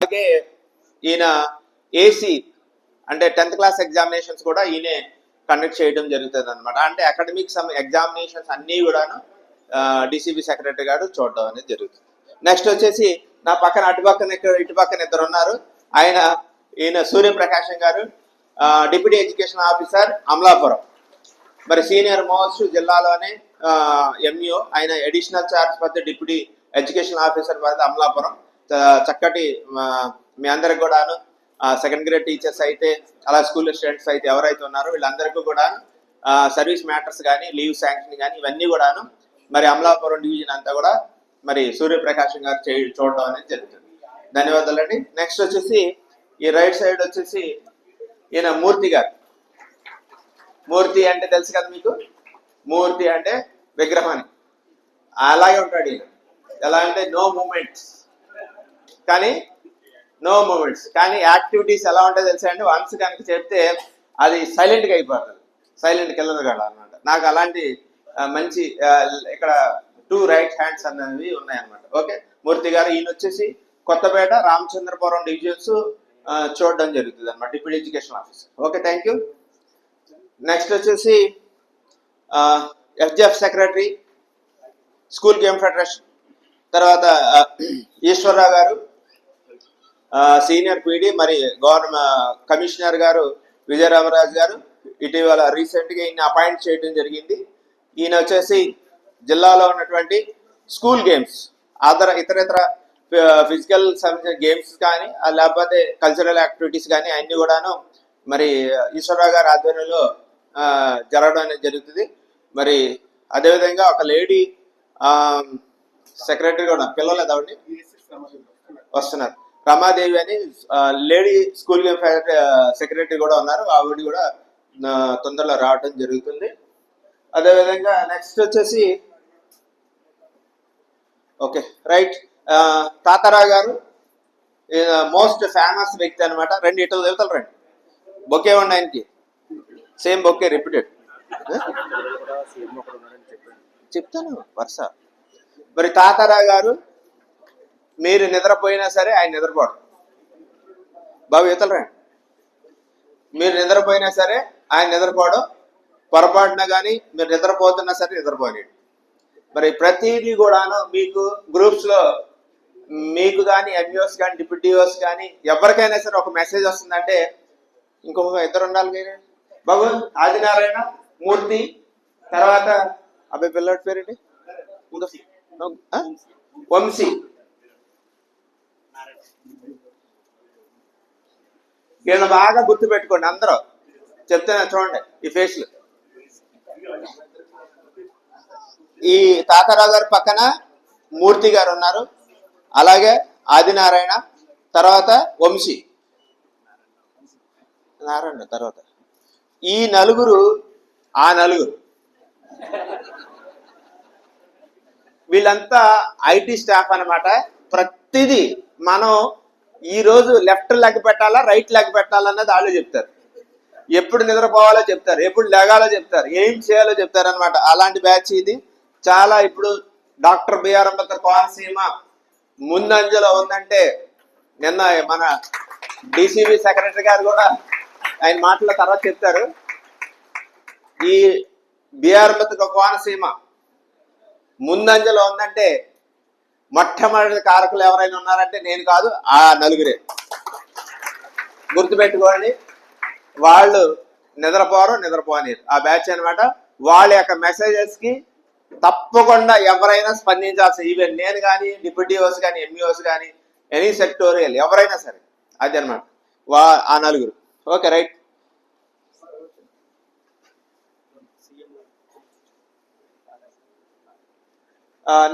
అలాగే ఈయన ఏసీ అంటే టెన్త్ క్లాస్ ఎగ్జామినేషన్స్ కూడా ఈయనే కండక్ట్ చేయడం జరుగుతుంది అనమాట అంటే అకాడమిక్ సమ్ ఎగ్జామినేషన్స్ అన్నీ కూడాను డిసిబి సెక్రటరీ గారు చూడడం అనేది జరుగుతుంది. నెక్స్ట్ వచ్చేసి నా పక్కన అటు పక్కన ఇక్కడ ఇటు పక్కన ఇద్దరు ఉన్నారు. ఆయన ఈయన సూర్యప్రకాశం గారు డిప్యూటీ ఎడ్యుకేషన్ ఆఫీసర్ అమలాపురం. మరి సీనియర్ మోస్ట్ జిల్లాలోనే ఎంయూ ఆయన అడిషనల్ చార్జ్ పద్ధతి డిప్యూటీ ఎడ్యుకేషన్ ఆఫీసర్ పద్ధతి అమలాపురం. చక్కటి మీ అందరికి కూడాను సెకండ్ గ్రేడ్ టీచర్స్ అయితే అలా స్కూల్ స్టూడెంట్స్ అయితే ఎవరైతే ఉన్నారో వీళ్ళందరికీ కూడా సర్వీస్ మ్యాటర్స్ కానీ లీవ్ శాంక్షన్ కానీ ఇవన్నీ కూడాను మరి అమలాపురం డివిజన్ అంతా కూడా మరి సూర్యప్రకాశం గారు చే చూడడం అనేది జరుగుతుంది. ధన్యవాదాలండి నెక్స్ట్ వచ్చేసి ఈ రైట్ సైడ్ వచ్చేసి ఈయన మూర్తి గారు. మూర్తి అంటే తెలుసు కదా మీకు? మూర్తి అంటే విగ్రహాన్ని. అలాగే ఉంటాడు ఈయన. ఎలా అంటే నో మూమెంట్స్ కానీ నో మూమెంట్స్ కానీ యాక్టివిటీస్ ఎలా ఉంటాయో తెలుసా అండి? వన్స్ కనుక చెప్తే అది సైలెంట్గా అయిపోతుంది. సైలెంట్ కిల్లర్ కదా అనమాట నాకు అలాంటి మంచి ఇక్కడ టూ రైట్ హ్యాండ్స్ అనేవి ఉన్నాయన్నమాట. ఓకే? మూర్తి గారు ఈయన వచ్చేసి కొత్తపేట రామచంద్రపురం డివిజన్స్ చూడడం జరుగుతుంది అనమాట deputy education officer. Okay thank you next వచ్చేసి ఎఫ్జిఎఫ్ సెక్రటరీ స్కూల్ గేమ్ ఫెడరేషన్ తర్వాత ఈశ్వరరావు గారు సీనియర్ పీడీ మరి గవర్నమెంట్ కమిషనర్ గారు విజయరామరాజు గారు ఇటీవల రీసెంట్గా ఈయన అపాయింట్ చేయడం జరిగింది. ఈయన వచ్చేసి జిల్లాలో ఉన్నటువంటి స్కూల్ గేమ్స్ అదర్ ఇతర ఫిజికల్ సంబంధించిన గేమ్స్ కానీ లేకపోతే కల్చరల్ యాక్టివిటీస్ కానీ అన్ని కూడాను మరి ఈశ్వరరావు గారి ఆధ్వర్యంలో జరగడం అనేది జరుగుతుంది. మరి అదేవిధంగా ఒక లేడీ సెక్రటరీ కూడా పిల్లలు ఎదవండి వస్తున్నారు. రమాదేవి అని లేడీ స్కూల్ గేమ్ సెక్రటరీ కూడా ఉన్నారు. ఆవిడ కూడా తొందరలో రావడం జరుగుతుంది. అదేవిధంగా నెక్స్ట్ వచ్చేసి ఓకే రైట్ తాతారా గారు మోస్ట్ ఫేమస్ వ్యక్తి అనమాట రెండు ఇటు దేవతలు రండి. బొకే ఉండి ఆయనకి సేమ్ బొకే రిపీటెడ్ చెప్తాను వరుస. మరి తాతారా గారు మీరు నిద్రపోయినా సరే ఆయన నిద్రపోడు. బాబు ఇతలు రండి. మీరు నిద్రపోయినా సరే ఆయన నిద్రపోవడం పొరపాటున కానీ మీరు నిద్రపోతున్నా సరే నిద్రపోలేడు మరి ప్రతిదీ కూడాను మీకు గ్రూప్స్లో మీకు కానీ ఎంఈఓస్ కానీ డిప్యూటీఓస్ కానీ ఎవరికైనా సరే ఒక మెసేజ్ వస్తుందంటే ఇంకొక ఇద్దరు ఉండాలి కానీ బాబు ఆదినారాయణ మూర్తి తర్వాత అబ్బాయి పిల్లడి పేరేంటి? వంశీ. వీళ్ళని బాగా గుర్తు పెట్టుకోండి అందరూ. చెప్తున్నా చూడండి ఈ ఫేస్లు ఈ తాతారావు గారి పక్కన మూర్తి గారు ఉన్నారు. అలాగే ఆదినారాయణ తర్వాత వంశీ. నారాయణ తర్వాత. ఈ నలుగురు ఆ నలుగురు. వీళ్ళంతా ఐటీ స్టాఫ్ అన్నమాట. ప్రతిదీ మనం ఈరోజు లెఫ్ట్ లెగ్ పెట్టాలా రైట్ లెగ్ పెట్టాలా అన్నది వాళ్ళు చెప్తారు. ఎప్పుడు నిద్రపోవాలో చెప్తారు ఎప్పుడు లెగాలో చెప్తారు ఏం చేయాలో చెప్తారు అనమాట అలాంటి బ్యాచ్ ఇది. చాలా ఇప్పుడు డాక్టర్ బిఆర్ అంబేద్కర్ కోనసీమ ముందంజలో ఉందంటే నిన్న మన డిసిబి సెక్రటరీ గారు కూడా ఆయన మాటల తర్వాత చెప్తారు ఈ బిఆర్ అంబేద్కర్ కోనసీమ ముందంజలో ఉందంటే మొట్టమొదటి కారకులు ఎవరైనా ఉన్నారంటే నేను కాదు ఆ నలుగురే. గుర్తుపెట్టుకోండి వాళ్ళు నిద్రపోరు నిద్రపోనీరు. ఆ బ్యాచ్ అనమాట వాళ్ళ యొక్క మెసేజెస్కి తప్పకుండా ఎవరైనా స్పందించాల్సి ఈవెన్ నేను కానీ డిప్యూటీఓస్ కానీ ఎంఈఓస్ కానీ ఎనీ సెక్టోరియల్ ఎవరైనా సరే. అది అనమాట వా ఆ నలుగురు. Okay right.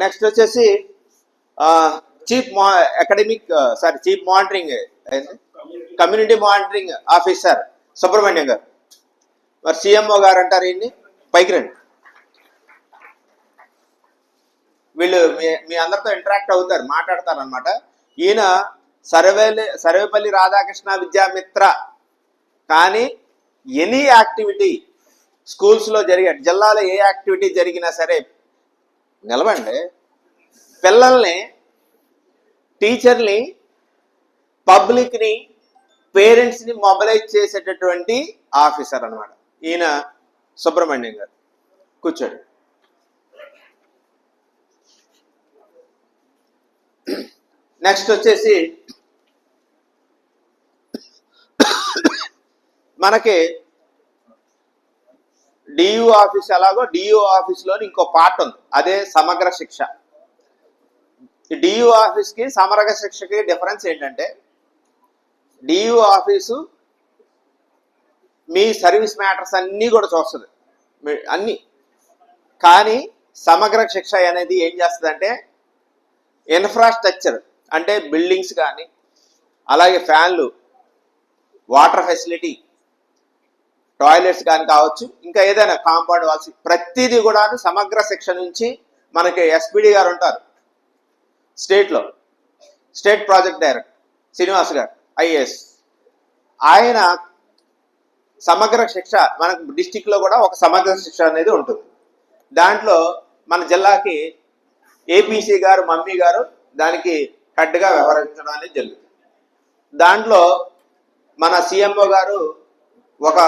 నెక్స్ట్ వచ్చేసి చీఫ్ మా academic sorry chief monitoring community monitoring officer Subrahmanyam గారు. మరి సిఎంఓ గారు అంటారు ఈయన్ని పైకి రండి. వీళ్ళు మీ మీ అందరితో ఇంటరాక్ట్ అవుతారు మాట్లాడతారు అనమాట ఈయన సర్వేలి సర్వేపల్లి రాధాకృష్ణ విద్యామిత్ర. కానీ ఎనీ యాక్టివిటీ స్కూల్స్లో జరిగే జిల్లాలో ఏ యాక్టివిటీ జరిగినా సరే నిలవండి. పిల్లల్ని టీచర్ని పబ్లిక్ని పేరెంట్స్ని మొబలైజ్ చేసేటటువంటి ఆఫీసర్ అన్నమాట. ఈయన సుబ్రహ్మణ్యం గారు. కూర్చోండి. నెక్స్ట్ వచ్చేసి మనకి డియు ఆఫీస్ ఎలాగో డియు ఆఫీస్లోని ఇంకో పార్ట్ ఉంది. అదే సమగ్ర శిక్ష. డియు ఆఫీస్కి సమరగ శిక్షకి డిఫరెన్స్ ఏంటంటే డియు ఆఫీసు మీ సర్వీస్ మ్యాటర్స్ అన్నీ కూడా చూస్తుంది. అన్నీ. కానీ సమగ్ర శిక్ష అనేది ఏం చేస్తుందంటే ఇన్ఫ్రాస్ట్రక్చర్ అంటే బిల్డింగ్స్ కానీ అలాగే ఫ్యాన్లు వాటర్ ఫెసిలిటీ టాయిలెట్స్ కానీ కావచ్చు ఇంకా ఏదైనా కాంపౌండ్ వాల్స్ ప్రతిదీ కూడా సమగ్ర శిక్ష నుంచి మనకి ఎస్పీడి గారు ఉంటారు. స్టేట్లో స్టేట్ ప్రాజెక్ట్ డైరెక్టర్ శ్రీనివాస్ గారు ఐఏఎస్ ఆయన సమగ్ర శిక్ష మనకు డిస్టిక్లో కూడా ఒక సమగ్ర శిక్ష అనేది ఉంటుంది. దాంట్లో మన జిల్లాకి ఏపీసీ గారు మమ్మీ గారు దానికి హెడ్గా వ్యవహరించడం అనేది జరుగుతుంది. దాంట్లో మన సిఎంఓ గారు ఒక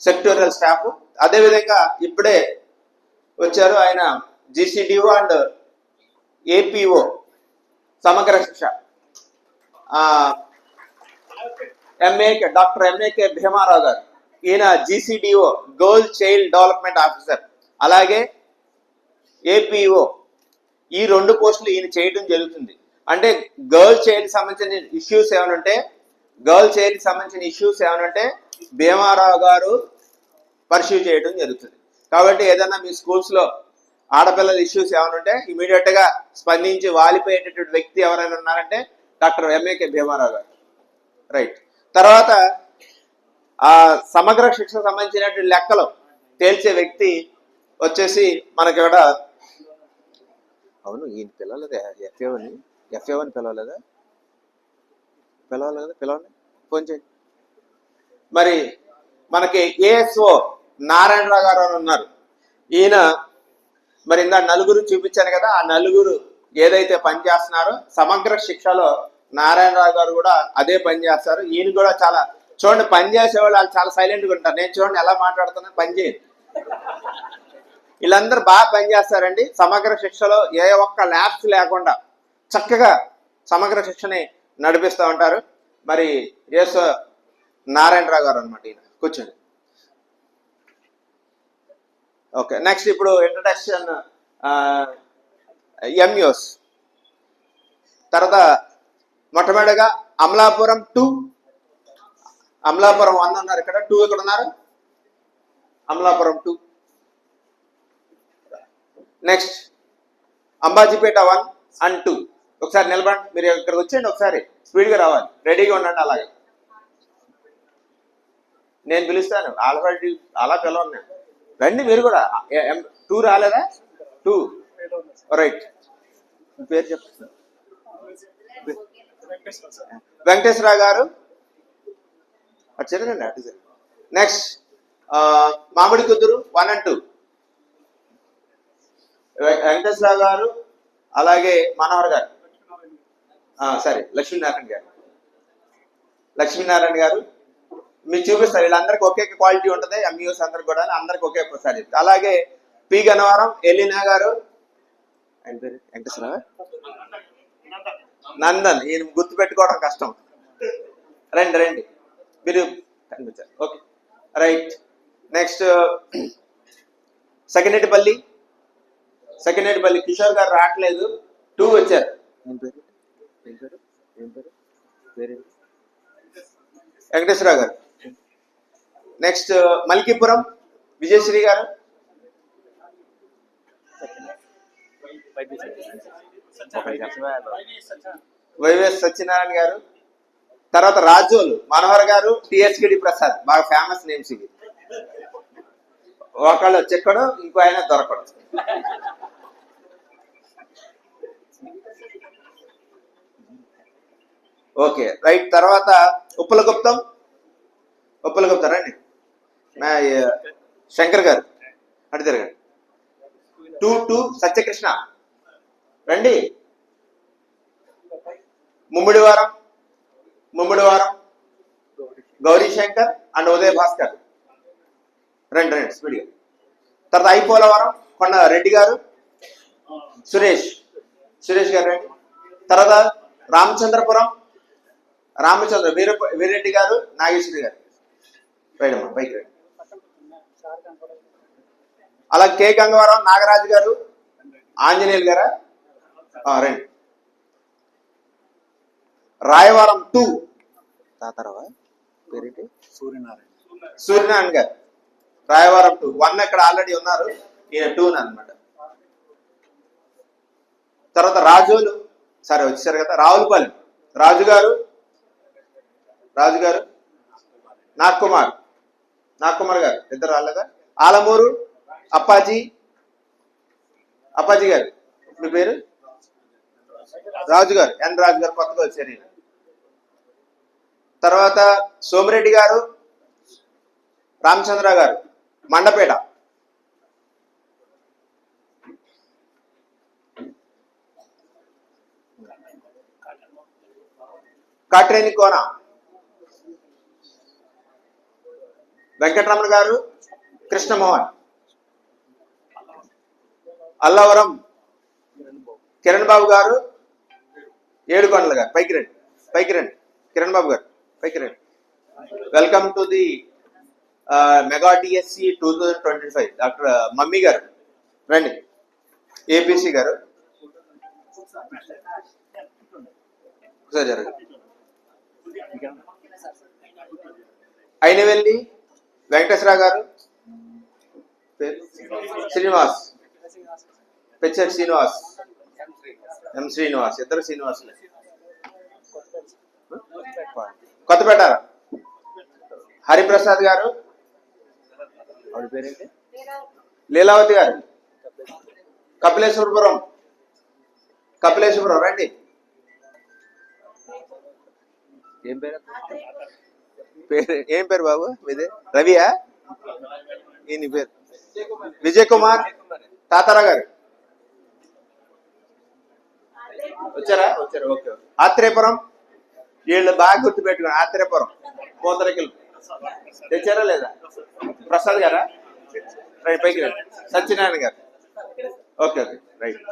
సెక్టోరియల్ స్టాఫ్ అదేవిధంగా ఇప్పుడే వచ్చారు ఆయన జిసిడిఓ అండ్ ఏపీఓ సమగ్ర శిక్ష. MAK doctor MAK Bhimarao K. Bhimarao GCDO girl child development officer అలాగే ఏపీఓ ఈ రెండు పోస్టులు ఈయన చేయడం జరుగుతుంది. అంటే గర్ల్ చైల్డ్ సంబంధించిన ఇష్యూస్ ఏమనంటే ఉంటే గర్ల్ చైల్డ్ సంబంధించిన ఇష్యూస్ ఏమైనా ఉంటే భీమారావు గారు పర్సూ చేయడం జరుగుతుంది. కాబట్టి ఏదైనా మీ స్కూల్స్లో ఆడపిల్లల ఇష్యూస్ ఏమైనా ఉంటే ఇమీడియట్గా స్పందించి వాలిపోయేటటువంటి వ్యక్తి ఎవరైనా ఉన్నారంటే డాక్టర్ ఎంఏకే భీమారావు గారు. రైట్ తర్వాత ఆ సమగ్ర శిక్ష సంబంధించినటువంటి లెక్కలు తేల్చే వ్యక్తి వచ్చేసి మనకి ఇక్కడ అవును ఈయన పిలవలేదా. ఎఫ్ఏ అని. పిలవలేదా? పిలవాలి. కదా పిలవండి ఫోన్ చేయండి మరి మనకి ఏఎస్ఓ నారాయణరావు గారు అని ఉన్నారు. ఈయన మరి ఇందా నలుగురు చూపించాను కదా ఆ నలుగురు ఏదైతే పని చేస్తున్నారో సమగ్ర శిక్షలో నారాయణరావు గారు కూడా అదే పని చేస్తారు. ఈయన కూడా చాలా చూడండి పని చేసేవాళ్ళు వాళ్ళు చాలా సైలెంట్గా ఉంటారు. నేను చూడండి ఎలా మాట్లాడుతున్నా పని చేయండి వీళ్ళందరూ బాగా పనిచేస్తారండి సమగ్ర శిక్షలో ఏ ఒక్క ల్యాబ్స్ లేకుండా చక్కగా సమగ్ర శిక్షని నడిపిస్తూ ఉంటారు. మరి ఎస్ నారాయణరావు గారు అనమాట ఈయన. కూర్చోండి. ఓకే నెక్స్ట్ ఇప్పుడు ఇంట్రడక్షన్ ఎంయూస్ తర్వాత మొట్టమొదటిగా అమలాపురం టూ అమలాపురం వన్ ఉన్నారు ఇక్కడ టూ ఇక్కడ ఉన్నారు Amalapuram two next Ambajipeta one and two ఒకసారి నిలబడండి మీరు ఇక్కడికి వచ్చేయండి ఒకసారి స్పీడ్గా రావాలి. రెడీగా ఉండండి అలాగే. నేను పిలుస్తాను. ఆల్రెడీ అలా పిలవను నేను. రండి మీరు కూడా. టూ రాలేదా? టూ. రైట్. పేరు చెప్పండి వెంకటేశ్వరరావు గారు. అటు అటు నెక్స్ట్ మామిడి కుదురు వన్ అండ్ టూ వెంకటేశ్వరరావు గారు అలాగే మనోహర్ గారు. సరే లక్ష్మీనారాయణ గారు. లక్ష్మీనారాయణ గారు. మీరు చూపిస్తారు వీళ్ళందరికీ ఒకే క్వాలిటీ ఉంటుంది ఎంఈఓస్ అందరికి కూడా అందరికి ఒకే ఒకసారి అలాగే పి గన్నవరం ఎలినా గారు వెంకటేశ్వరరావు నందన్ ఈయన గుర్తు పెట్టుకోవడం కష్టం. రండి రండి. మీరు కనిపించారు ఓకే. రైట్. నెక్స్ట్ సెకండేటిపల్లి సెకండేటిపల్లి కిషోర్ గారు రావట్లేదు. టూ వచ్చారు. వెంకటేశ్వరరావు గారు. నెక్స్ట్ మల్కీపురం విజయశ్రీ గారు. వైవిఎస్ సత్యనారాయణ గారు. తర్వాత రాజోలు మనోహర్ గారు టిఎస్కిడి ప్రసాద్ బాగా ఫేమస్ నేమ్స్ ఇవి. ఒకళ్ళు చెక్కడు ఇంకో ఆయన దొరకడు. ఓకే రైట్ తర్వాత ఉప్పలగుప్తం. ఉప్పలగుప్తం రండి శంకర్ గారు అటు తిరగండి. Two two Satyakrishna. రండి. ముమ్మిడివారం ముమ్మిడివారం గౌరీ శంకర్ అండ్ ఉదయ భాస్కర్. రండి రండి స్పీడ్గా. తర్వాత ఐపోలవరం కొండ రెడ్డి గారు సురేష్. సురేష్ గారు రండి. తర్వాత రామచంద్రపురం రామచంద్ర వీర వీరెడ్డి గారు నాగేశ్వరి గారు. రైడమ్మా పైకి రండి. అలా కే గంగవరం నాగరాజు గారు ఆంజనేయులు గారా? రండి. రాయవరం టూ. తాతారావా? పేరేంటి? సూర్యనారాయణ. సూర్యనారాయణ గారు. రాయవరం టూ. వన్ ఇక్కడ ఆల్రెడీ ఉన్నారు. ఈయన టూ అన్నమాట. తర్వాత రాజోలు. సరే వచ్చేసారు కదా. రావులపల్లి. రాజు గారు రాజు గారు నాగ్ కుమార్ నాగ్ గారు ఇద్దరు రాలేదా ఆలమూరు అప్పాజీ అప్పాజీ గారు మీ పేరు? రాజు గారు ఎన్ రాజు గారు కొత్తగా వచ్చారు ఈయన. తర్వాత సోమిరెడ్డి గారు రామచంద్ర గారు మండపేట. కాట్రేని కోన. వెంకటరమణ గారు కృష్ణమోహన్. అల్లవరం కిరణ్ బాబు గారు ఏడుకొండల గారు. పైకి రండి పైకి రండి. కిరణ్ బాబు గారు పైకి రండి. Welcome to the mega DSC two thousand twenty five doctor mummy గారు. రండి. ఏపీసీ గారు. ఒకసారి అయిన వెళ్ళి వెంకటేశ్వరరావు గారు? శ్రీనివాస్. పెచ్చర్ శ్రీనివాస్. ఎం శ్రీనివాస్ ఇద్దరు శ్రీనివాసులే. కొత్తపేట. హరిప్రసాద్ గారు? ఆవిడ పేరేంటి? లీలావతి గారు. కపిలేశ్వరపురం. కపిలేశ్వరపురం రండి. ఏం పేరు? పేరు ఏం పేరు బాబు? మీది? రవియా? ఈయన పేరు? విజయ్ కుమార్ తాతారా గారు. వచ్చారా? వచ్చారా. ఓకే ఆత్రేయపురం? వీళ్ళు బాగా గుర్తుపెట్టుకున్నారు. ఆత్రేయపురం. పోతరకిల్ తెచ్చారా లేదా? ప్రసాద్ గారా? రైట్ పైకి రండి. సత్యనారాయణ గారు. Okay okay. రైట్.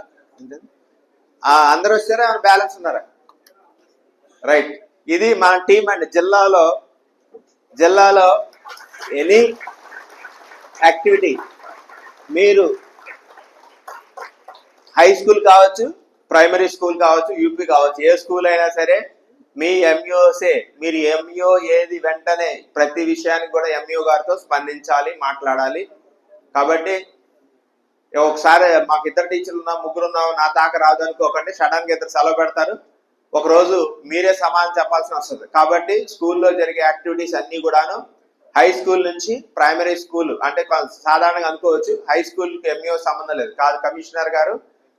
ఆ, అందరూ వచ్చారా బ్యాలెన్స్ ఉన్నారా? రైట్. ఇది మన టీం అండి. జిల్లాలో జిల్లాలో ఎనీ యాక్టివిటీ మీరు హై స్కూల్ కావచ్చు ప్రైమరీ స్కూల్ కావచ్చు యూపీ కావచ్చు ఏ స్కూల్ అయినా సరే మీ ఎంఈఓసే మీరు ఎంఈఓ ఏది వెంటనే ప్రతి విషయానికి కూడా ఎంఈఓ గారితో స్పందించాలి మాట్లాడాలి. కాబట్టి ఒకసారి మాకు ఇద్దరు టీచర్లు ఉన్నాం ముగ్గురు ఉన్నాం నా దాకా రాదు అనుకోకండి సడన్గా ఇద్దరు సెలవు పెడతారు. ఒకరోజు మీరే సమాధానం చెప్పాల్సి వస్తుంది కాబట్టి స్కూల్లో జరిగే యాక్టివిటీస్ అన్ని కూడాను హై స్కూల్ నుంచి ప్రైమరీ స్కూల్ అంటే సాధారణంగా అనుకోవచ్చు హై స్కూల్కి ఎంఈఓ సంబంధం లేదు. కాదు కమిషనర్ గారు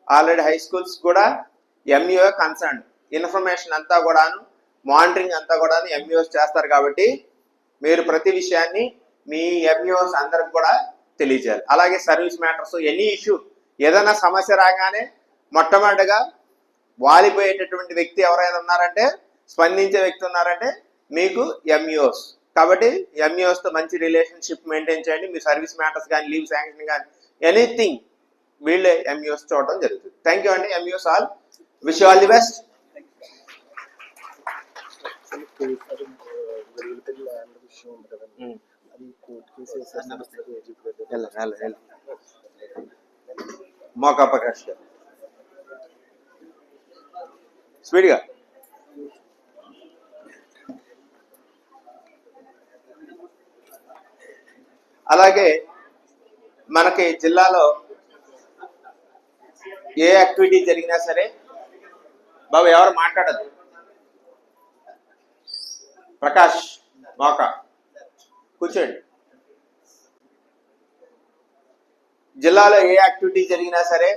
ఆల్రెడీ హై స్కూల్స్ కూడా ఎంఈఓ కన్సర్న్ ఇన్ఫర్మేషన్ అంతా కూడాను మానిటరింగ్ అంతా కూడాను ఎంఈఓస్ చేస్తారు కాబట్టి మీరు ప్రతి విషయాన్ని మీ ఎంఈఓస్ అందరికి కూడా తెలియజేయాలి. అలాగే సర్వీస్ మ్యాటర్స్ ఎనీ ఇష్యూ ఏదైనా సమస్య రాగానే మొట్టమొదటిగా వాలిపోయేటటువంటి వ్యక్తి ఎవరైనా ఉన్నారంటే స్పందించే వ్యక్తి ఉన్నారంటే మీకు ఎంఈఓస్ కాబట్టి ఎంఈఓస్తో మంచి రిలేషన్షిప్ మెయింటైన్ చేయండి. మీ సర్వీస్ మ్యాటర్స్ కానీ లీవ్ శాంక్షన్ కానీ ఎనీథింగ్ వీళ్ళే ఎంఈఓస్ చూడడం జరుగుతుంది. థ్యాంక్ యూ అండి MEOs all. Wish all the best Moka Prakash గారు. స్పీడ్గా. అలాగే మనకి జిల్లాలో ఏ యాక్టివిటీ జరిగినా సరే బాబు ఎవరు మాట్లాడదు. ప్రకాష్ మోకా కూర్చోండి. జిల్లాలో ఏ యాక్టివిటీ జరిగినా సరే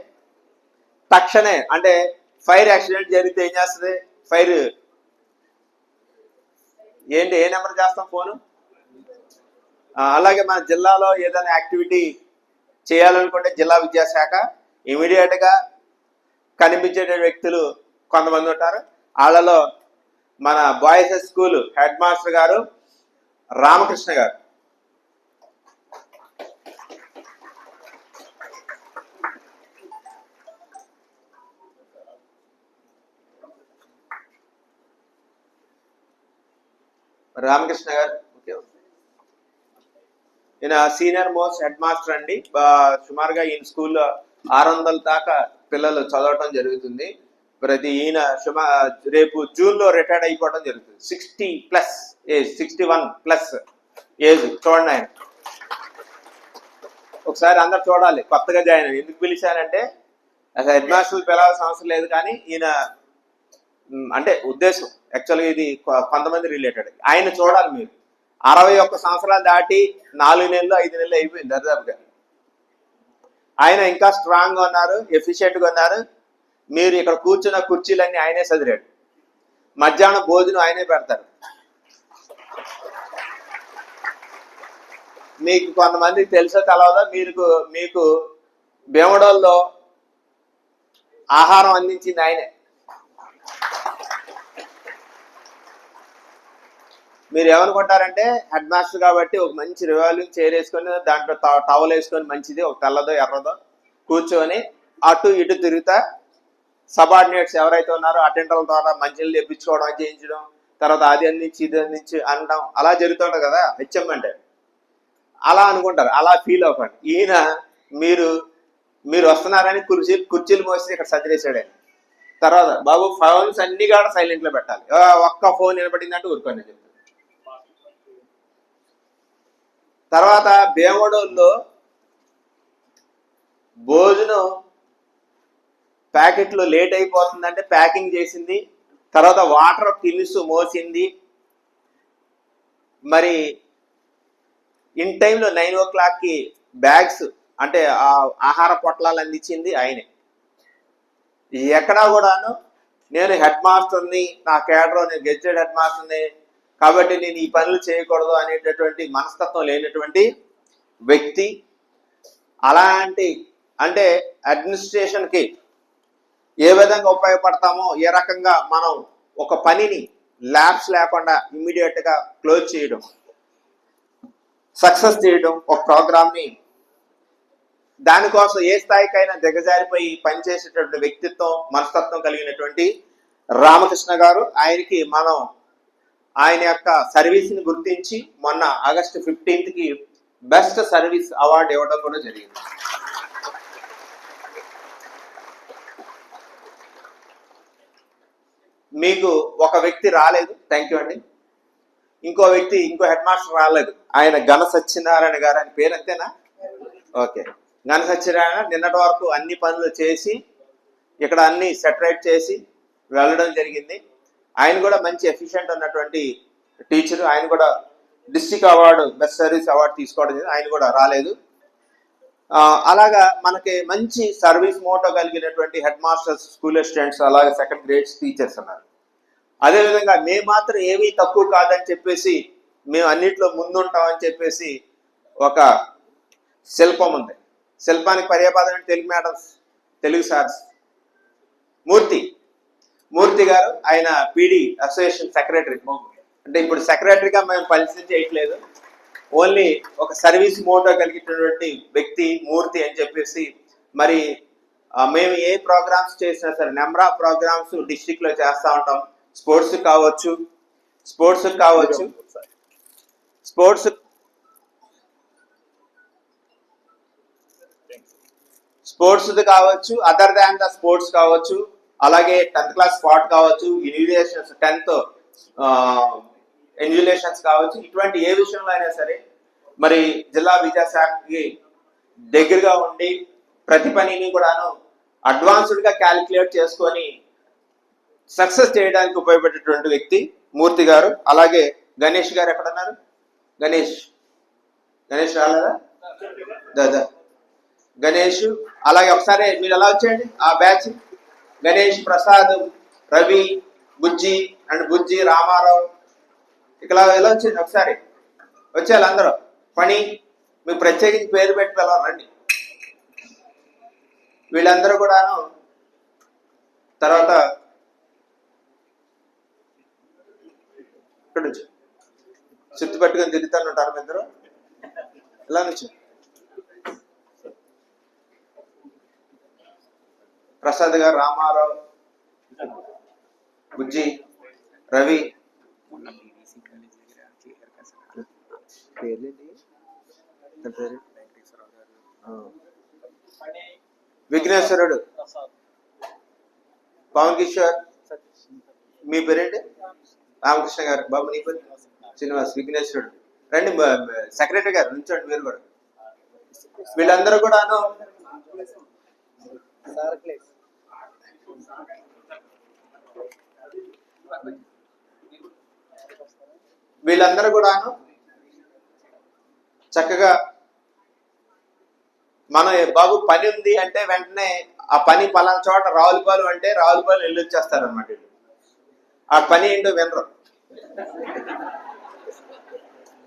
తక్షణే అంటే ఫైర్ యాక్సిడెంట్ జరిగితే ఏం చేస్తుంది? ఫైర్ ఏంటి ఏ నెంబర్ చేస్తాం ఫోను? అలాగే మన జిల్లాలో ఏదైనా యాక్టివిటీ చేయాలనుకుంటే జిల్లా విద్యాశాఖ ఇమీడియట్గా కనిపించే వ్యక్తులు కొంతమంది ఉంటారు. వాళ్ళలో మన బాయ్స్ స్కూల్ హెడ్ మాస్టర్ గారు రామకృష్ణ గారు. రామకృష్ణ గారు. ఓకే ఈయన సీనియర్ మోస్ట్ హెడ్ మాస్టర్ అండి. సుమారుగా ఈయన స్కూల్లో ఆరు వందల దాకా పిల్లలు చదవటం జరుగుతుంది. ప్రతి ఈయన సుమా రేపు జూన్లో రిటైర్డ్ అయిపోవడం జరుగుతుంది. Sixty plus age sixty one plus age చూడండి ఆయన. ఒకసారి అందరు చూడాలి కొత్తగా జాయిన్ అయ్యి. ఎందుకు పిలిచానంటే అసలు హెడ్ మాస్టర్ పిలవాల్సిన అవసరం లేదు కానీ ఈయన అంటే ఉద్దేశం. యాక్చువల్గా ఇది కొంతమంది రిలేటెడ్ ఆయన చూడాలి మీరు. అరవై ఒక్క సంవత్సరాలు దాటి నాలుగు నెలలు ఐదు నెలలు అయిపోయింది దరిదాపుగా ఆయన ఇంకా స్ట్రాంగ్గా ఉన్నారు ఎఫిషియెంట్గా ఉన్నారు. మీరు ఇక్కడ కూర్చున్న కుర్చీలన్నీ ఆయనే చదిరాడు మధ్యాహ్నం భోజనం ఆయనే పెడతారు. మీకు కొంతమంది తెలుసో తెలవదో మీకు మీకు భీమడోల్లో ఆహారం అందించింది ఆయనే. మీరు ఏమనుకుంటారంటే హెడ్ మాస్టర్ కాబట్టి ఒక మంచి రివాల్వింగ్ చైర్ వేసుకొని దాంట్లో టవల్ వేసుకొని మంచిది ఒక తెల్లదో ఎర్రదో కూర్చొని అటు ఇటు తిరుగుతా సబార్డినేట్స్ ఎవరైతే ఉన్నారో అటెండర్ల ద్వారా మంచిలు తెప్పించుకోవడం చేయించడం తర్వాత అది అందించి ఇది అందించి అనడం అలా జరుగుతుంటుంది కదా హెచ్ఎం అంటే. అలా అనుకుంటారు అలా ఫీల్ అవ్వండి ఈయన మీరు మీరు వస్తున్నారని కుర్చీ కుర్చీలు మోసి ఇక్కడ సదిరేసాడు ఆయన. తర్వాత బాబు ఫోన్స్ అన్ని కూడా సైలెంట్లో పెట్టాలి. ఒక్క ఫోన్ నిలబడిందంటే ఊరుకోండి చెప్తాను తర్వాత భీమడోల్లో భోజనం ప్యాకెట్లో లేట్ అయిపోతుందంటే ప్యాకింగ్ చేసింది. తర్వాత వాటర్ టిన్స్ మోసింది. మరి ఇన్ టైంలో నైన్ ఓ క్లాక్కి బ్యాగ్స్ అంటే ఆహార పొట్లాలు అందించింది ఆయనే. ఎక్కడా కూడాను నేను హెడ్ మాస్టర్ని నా కేడర్ నేను గెస్టెడ్ హెడ్ మాస్టర్ని కాబట్టి నేను ఈ పనులు చేయకూడదు అనేటటువంటి మనస్తత్వం లేనటువంటి వ్యక్తి అలాంటి అంటే అడ్మినిస్ట్రేషన్కి ఏ విధంగా ఉపయోగపడతామో ఏ రకంగా మనం ఒక పనిని ల్యాబ్స్ లేకుండా ఇమ్మీడియట్గా క్లోజ్ చేయడం సక్సెస్ చేయడం ఒక ప్రోగ్రామ్ని దానికోసం ఏ స్థాయికైనా దిగజారిపోయి పనిచేసేటటువంటి వ్యక్తిత్వం మనస్తత్వం కలిగినటువంటి రామకృష్ణ గారు. ఆయనకి మనం ఆయన యొక్క సర్వీస్ని గుర్తించి మొన్న ఆగస్టు ఫిఫ్టీన్త్కి బెస్ట్ సర్వీస్ అవార్డు ఇవ్వడం కూడా జరిగింది. మీకు ఒక వ్యక్తి రాలేదు థ్యాంక్ యూ అండి. ఇంకో వ్యక్తి ఇంకో హెడ్ మాస్టర్ రాలేదు. ఆయన ఘన సత్యనారాయణ గారు అని పేరు అంతేనా? ఓకే. ఘన సత్యనారాయణ నిన్నటి వరకు అన్ని పనులు చేసి ఇక్కడ అన్ని సెటరేట్ చేసి వెళ్ళడం జరిగింది. ఆయన కూడా మంచి ఎఫిషియెంట్ ఉన్నటువంటి టీచర్ ఆయన కూడా district award best service award తీసుకోవడం ఆయన కూడా రాలేదు. అలాగా మనకి మంచి సర్వీస్ మోటో కలిగినటువంటి హెడ్ మాస్టర్స్ స్కూల్ అసిస్టెంట్స్ అలాగే సెకండ్ గ్రేడ్స్ టీచర్స్ ఉన్నారు. అదేవిధంగా మేము మాత్రం ఏమీ తక్కువ కాదని చెప్పేసి మేము అన్నిట్లో ముందుంటామని చెప్పేసి ఒక శిల్పం ఉంది. శిల్పానికి పర్యాపదం తెలుగు మేడమ్స్ తెలుగు సార్స్ మూర్తి. మూర్తి గారు ఆయన పీడి అసోసియేషన్ సెక్రటరీ. అంటే ఇప్పుడు సెక్రటరీగా మేము పరిస్థితి చేయట్లేదు. ఓన్లీ ఒక సర్వీస్ మోటో కలిగినటువంటి వ్యక్తి మూర్తి అని చెప్పేసి మరి మేము ఏ ప్రోగ్రామ్స్ చేసినా సరే నెంబర్ ఆఫ్ ప్రోగ్రామ్స్ డిస్టిక్లో ఉంటాం. స్పోర్ట్స్ కావచ్చు స్పోర్ట్స్ కావచ్చు. స్పోర్ట్స్ స్పోర్ట్స్ కావచ్చు అదర్ దాన్ ద స్పోర్ట్స్ కావచ్చు. అలాగే టెన్త్ క్లాస్ స్పాట్ కావచ్చు ఇన్విలేషన్స్ టెన్త్ ఎన్యులేషన్స్ కావచ్చు ఇటువంటి ఏ విషయంలో అయినా సరే మరి జిల్లా విద్యాశాఖకి దగ్గరగా ఉండి ప్రతి పనిని కూడాను అడ్వాన్స్డ్గా క్యాలిక్యులేట్ చేసుకొని సక్సెస్ చేయడానికి ఉపయోగపడేటువంటి వ్యక్తి మూర్తి గారు. అలాగే గణేష్ గారు ఎక్కడున్నారు? గణేష్. గణేష్ రాలేదా? దాదా. గణేష్. అలాగే ఒకసారి మీరు ఎలా వచ్చేయండి? ఆ బ్యాచ్? గణేష్ ప్రసాద్ రవి బుజ్జి అండ్ బుజ్జి రామారావు. ఇట్లా ఎలా వచ్చింది? ఒకసారి. వచ్చేయాలి అందరూ. పని. మీకు ప్రత్యేకించి పేరు పెట్టి పిలవాలి రండి. వీళ్ళందరూ కూడాను తర్వాత నుంచి. చుట్టు తిరుగుతాను ఉంటారు మీ ఇద్దరు ఇలా నుంచి? ప్రసాద్ గారు రామారావు బుజ్జి రవి. విఘ్నేశ్వరుడు. పవన్ కిషోర్ మీ పేరేంటి? రామకృష్ణ గారు. బాబు నీ పేరు? శ్రీనివాస్. విఘ్నేశ్వరుడు. రండి సెక్రటరీ గారు నుంచోండి మీరు కూడా. వీళ్ళందరూ కూడాను వీళ్ళందరూ కూడాను చక్కగా మన బాబు పని ఉంది అంటే వెంటనే ఆ పని పలానా చోట రావులపాలు అంటే రావులపాలు వెళ్ళి. వచ్చేస్తారనమాట ఆ పని ఏంటో వినరు.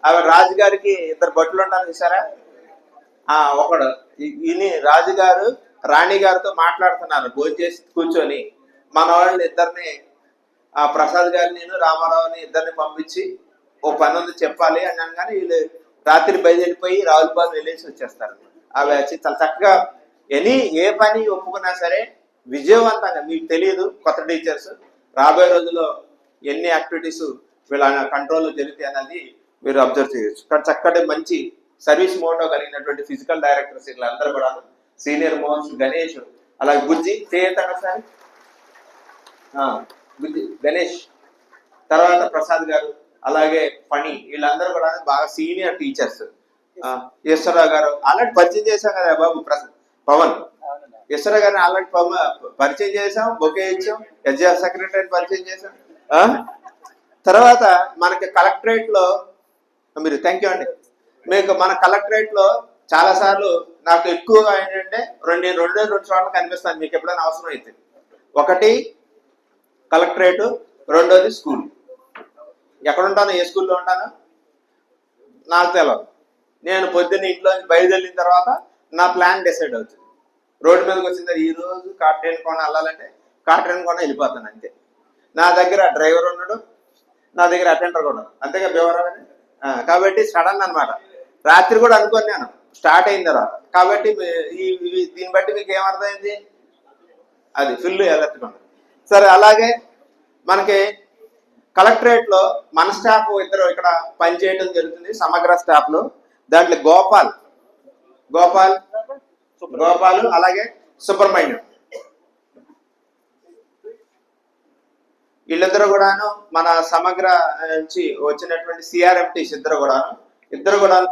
అవి రాజుగారికి ఇద్దరు భట్లు ఉంటారు చూసారా? ఆ ఒకడు ఈ- ఈయన రాజుగారు రాణి గారితో మాట్లాడుతున్నారు భోజనం చేసి కూర్చొని మన వాళ్ళని ఇద్దరిని ఆ ప్రసాద్ గారిని నేను రామారావుని ఇద్దరిని పంపించి ఓ పని ఉంది చెప్పాలి అని అనగానే వీళ్ళు రాత్రి బయలుదేరిపోయి రావులపాలెం వెళ్ళేసి వచ్చేస్తారు. అవి వచ్చి చాలా చక్కగా ఎనీ ఏ పని ఒప్పుకున్నా సరే విజయవంతంగా మీకు తెలియదు కొత్త టీచర్స్ రాబోయే రోజుల్లో ఎన్ని యాక్టివిటీస్ వీళ్ళ కంట్రోల్లో జరుగుతాయి అనేది మీరు అబ్జర్వ్ చేయొచ్చు. కానీ చక్కటి మంచి సర్వీస్ మోటో కలిగినటువంటి ఫిజికల్ డైరెక్టర్స్ వీళ్ళందరూ కూడా సీనియర్ మోస్ట్ గణేష్. అలాగే బుజ్జి చేయతాను సార్? బుజ్జి గణేష్. తర్వాత ప్రసాద్ గారు అలాగే పని వీళ్ళందరూ కూడా బాగా సీనియర్ టీచర్స్. ఈశ్వరరావు గారు. ఆల్రెడీ పరిచయం చేశాం కదా బాబు ప్రసాద్ పవన్. ఈశ్వరరావు గారిని ఆల్రెడీ పరిచయం చేశాం బొకే ఇచ్చాం ఎస్జిఆర్ సెక్రటరీ పరిచయం చేశాం? తర్వాత మనకి కలెక్టరేట్లో మీరు థ్యాంక్ యూ అండి. మీకు మన కలెక్టరేట్లో చాలా సార్లు నాకు ఎక్కువగా ఏంటంటే రెండు నేను రెండే రెండు చోట్ల కనిపిస్తాను మీకు ఎప్పుడైనా అవసరం అయితే. ఒకటి కలెక్టరేట్ రెండోది స్కూల్. ఎక్కడ ఉంటాను? ఏ స్కూల్లో ఉంటాను? నాకు తెలియదు నేను పొద్దున్న ఇంట్లో బయలుదేరిన తర్వాత నా ప్లాన్ డిసైడ్ అవుతుంది. రోడ్డు మీదకి వచ్చిన ఈ రోజు కాటరేన్ కోణ వెళ్ళాలంటే కాట్రేన్ కోణ వెళ్ళిపోతాను అంతే. నా దగ్గర డ్రైవర్ ఉన్నాడు నా దగ్గర అటెండర్ కూడా ఉన్నాడు. అంతేగా బేవరావు కాబట్టి సడన్ అన్నమాట. రాత్రి కూడా అనుకోని నేను. స్టార్ట్ అయిన తర్వాత. కాబట్టి ఈ దీన్ని బట్టి మీకు ఏమర్థమైంది? అది ఫుల్ అలర్ట్గా ఉంది సరే అలాగే మనకి కలెక్టరేట్లో మన స్టాఫ్ ఇద్దరు ఇక్కడ పనిచేయడం జరుగుతుంది సమగ్ర స్టాఫ్లు దాంట్లో గోపాల్ గోపాల్ గోపాల్ అలాగే సుబ్రహ్మణ్యం. వీళ్ళిద్దరు కూడాను మన సమగ్ర నుంచి వచ్చినటువంటి సిఆర్ఎంటీస్ ఇద్దరు కూడాను. ఇద్దరు కూడా